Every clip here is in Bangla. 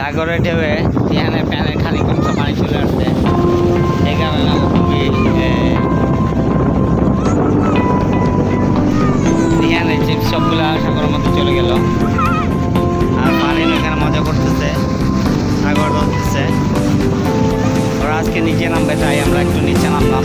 সাগরে ঢেউয়ে এখানে প্যানের খানিক অংশ পানি চলে আসছে। এই কারণে খুবই এখানে যে সবগুলো সাগরের মধ্যে চলে গেল। আর পানি এখানে মজা করতেছে, সাগর ধরতেছে ওরা আজকে নিচে নামবে, তাই আমরা একটু নিচে নামলাম।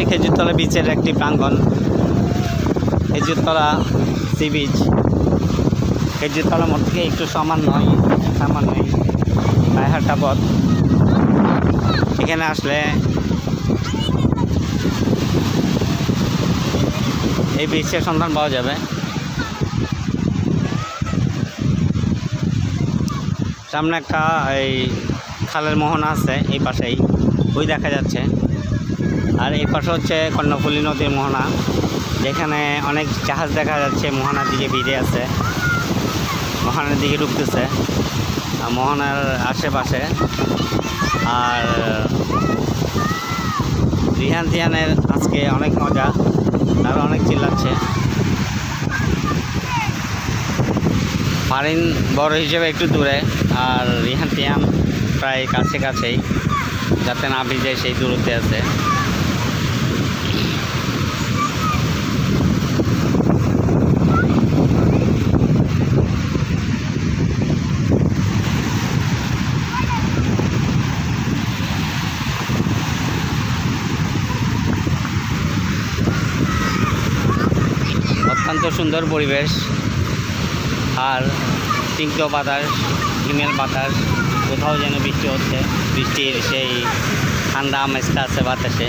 হচ্ছে খেজুরতলা বিচের একটি প্রাঙ্গণ। খেজুরতলা সি বিচ খেজুরতলার মধ্যে একটু সামান্যই সামান্যই পায়ে হাঁটা পথ। এখানে আসলে এই বৃক্ষের সন্ধান পাওয়া যাবে। সামনে একটা এই খালের মোহনা আছে এই পাশেই, ওই দেখা যাচ্ছে। আর এই পাশে হচ্ছে কর্ণফুলী নদীর মোহনা, যেখানে অনেক জাহাজ দেখা যাচ্ছে, মোহনার দিকে ভিড়ে আছে। মোহনার দিকে ঢুকতেছে আর মোহনার আশেপাশে আর রিহান টিহানের আজকে অনেক মজা, তারা অনেক চিল্লাচ্ছে। মারিন বড় হিসেবে একটু দূরে, আর রিহান টিহান প্রায় কাছে কাছেই, যাতে না ভিজে সেই দূরত্বে আছে। অত্যন্ত সুন্দর পরিবেশ। আর স্নিগ্ধ বাতাস, হিমেল বাতাস, কোথাও যেন বৃষ্টি হচ্ছে। বৃষ্টির সেই ঠান্ডা আমেজটা আছে বাতাসে।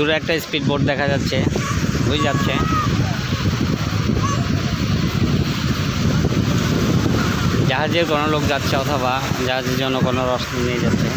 দূরে একটা স্পিড বোর্ড দেখা যাচ্ছে ওই যাচ্ছে। জাহাজের কোনো লোক যাচ্ছে অথবা জাহাজের জন্য কোনো রস নিয়ে যাচ্ছে।